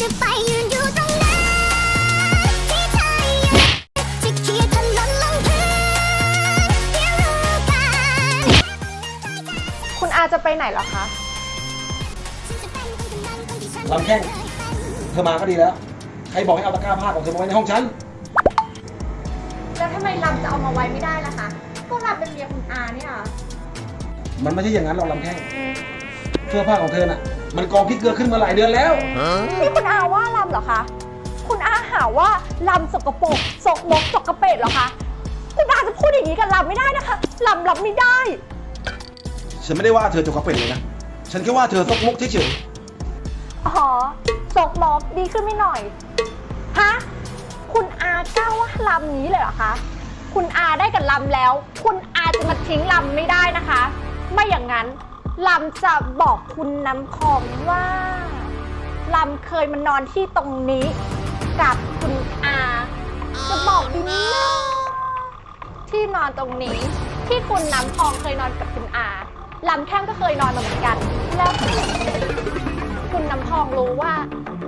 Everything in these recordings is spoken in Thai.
จะไปยืนอยู่ตรงนั้นที่เธอยืนจะเขียถนนลงพื้นเดี๋ยวรู้กันคุณอาจะไปไหนเหรอคะ ฉันจะเป็นคนนั้นคนที่ฉันลำแข้ง เธอมาก็ดีแล้ว ใครบอกให้เอาตะกร้าผ้าของเธอมาไว้ในห้องฉัน แล้วทำไมลำจะเอามาไว้ไม่ได้ล่ะคะ ก็ลำเป็นเมียคุณอาเนี่ยค่ะมันไม่ใช่อย่างนั้นหรอกลำแข้ง เสื้อผ้าของเธอน่ะ มันกองพริกเกลือขึ้นมาหลายเดือนแล้ว นี่คุณอาว่าลำเหรอคะ คุณอาหาว่าลำสกปรกสกมกสกเปรกเหรอคะ คุณอาจะพูดอย่างนี้กับลำไม่ได้นะคะลำรับไม่ได้ ฉันไม่ได้ว่าเธอจกกระเป็ดเลยนะ ฉันแค่ว่าเธอซกมกเฉยอ๋อสกมกดีขึ้นไม่หน่อย ฮะ คุณอากล้าว่าลำนี้เลยเหรอคะ คุณอาได้กับลำแล้ว คุณอาจะมาทิ้งลำไม่ได้นะคะ ไม่อย่างนั้น ลำจะบอกคุณน้ำพองว่าลำเคยมานอนที่ตรงนี้ กับคุณอา จะบอกดีนะที่นอนตรงนี้ ที่คุณน้ำพองเคยนอนกับคุณอาลำแท่งก็เคยนอนมาเหมือนกัน แล้วคุณน้ำพองรู้ว่า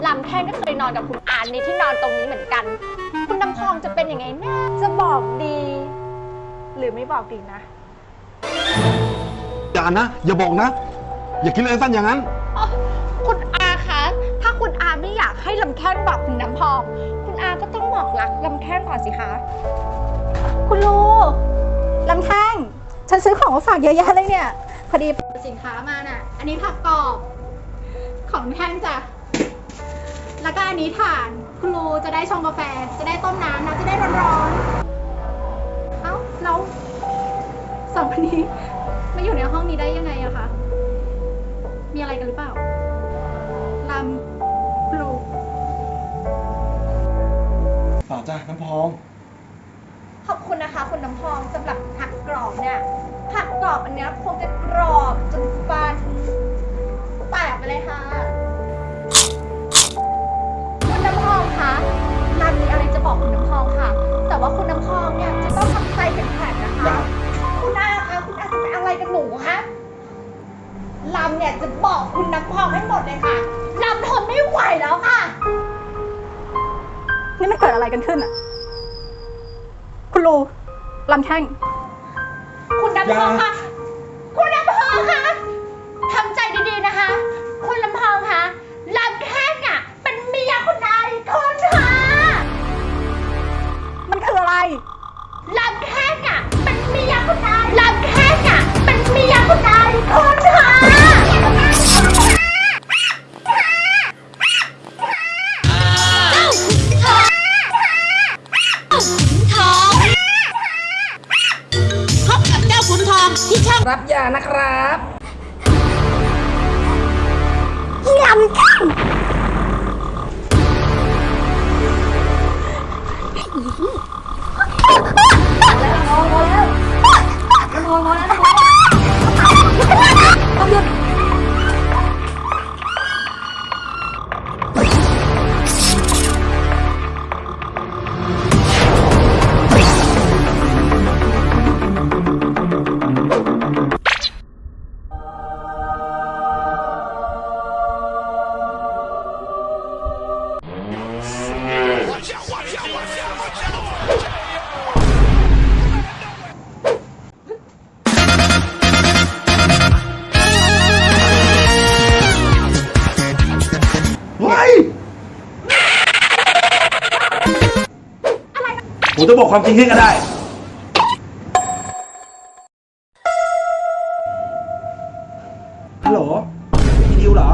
ลำแท่งก็เคยนอนกับคุณอาในที่นอนตรงนี้เหมือนกัน คุณน้ำพองจะเป็นยังไงนะจะบอกดี หรือไม่บอกดีนะ อย่านะ อย่าบอกนะ อย่าคิดเลยสั้นอย่างนั้น อ๋อคุณอาคะ ถ้าคุณอาไม่อยากให้ลำแข้งบอกคุณน้ำพอง คุณอาก็ต้องบอกรักลำแข้งก่อนสิคะ คุณลูลำแข้งฉันซื้อของมาฝากเยอะแยะเลยเนี่ย พอดีสินค้ามาน่ะ อันนี้ผักกรอบ ของลำแข้งจ้ะ แล้วก็อันนี้ถ่าน คุณลูจะได้ชงกาแฟ จะได้ต้มน้ำนะ จะได้ร้อนๆ เอ้าแล้วสองคนนี้มาอยู่ใน หรือเปล่าลำคุณลูเปล่าจ้ะน้ำพอง ขอบคุณนะคะ คุณน้ำพองสำหรับผักกรอบเนี่ยผักกรอบอันเนี้ยคงจะกรอบจนฟันแตกไปเลยค่ะ คุณน้ำพองคะนันมีอะไรจะบอกคุณน้ำพองค่ะ แล้วค่ะ นี่มันเกิดอะไรกันขึ้นอะคุณลูลำแข้ง คุณน้ำพองคะคุณน้ำพองคะทำใจดีๆนะคะ คุณลำพองคะลำแข้งอะเป็นเมียคุณนายคนค่ะมันคืออะไร ลำแข้งอะเป็นเมียคุณนายลำแข้งอะเป็นเมียคุณนาย ช่างรับยานะครับลำข้าง ผมจะบอกความจริงให้ก็ได้ ฮัลโหลพี่ดิวเหรอ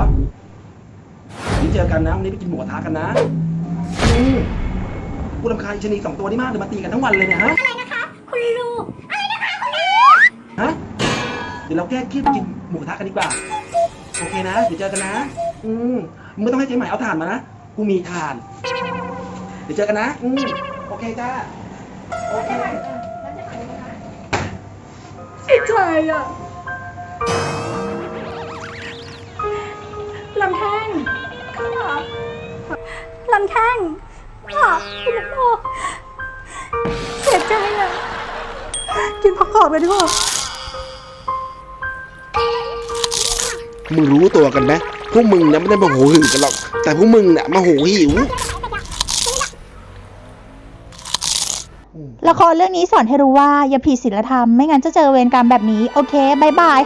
นี่เจอกันนะวันนี้ไปกินหมูกระทะกันนะอืมกูรำคาญอีชะนีสองตัวนี้มากเลยมาตีกันทั้งวันเลยเนี่ยฮะ อะไรนะคะ คุณลูกอะไรนะคะคุณลูกฮะ เดี๋ยวเราแก้เครียดไปกินหมูกระทะกันดีกว่า โอเคนะ เดี๋ยวเจอกันนะ อืมมึงไม่ต้องให้เจ๊ใหม่เอาถ่านมานะ กูมีถ่าน เดี๋ยวเจอกันนะ อืม โอเคจ้า โอเคเสียใจอะลำแข้งค่ะลำแข้งค่ะคุณลูกเสียใจอะกินผักกรอบไปดีกว่ามึงรู้ตัวกันไหมพวกมึงเนี่ยไม่ได้มาโหหือกันหรอก แต่พวกมึงเนี่ยมาโหหิว ละครเรื่องนี้สอนให้รู้ว่าอย่าผิดศีลธรรม ไม่งั้นจะเจอเวรกรรมแบบนี้ โอเคบายบาย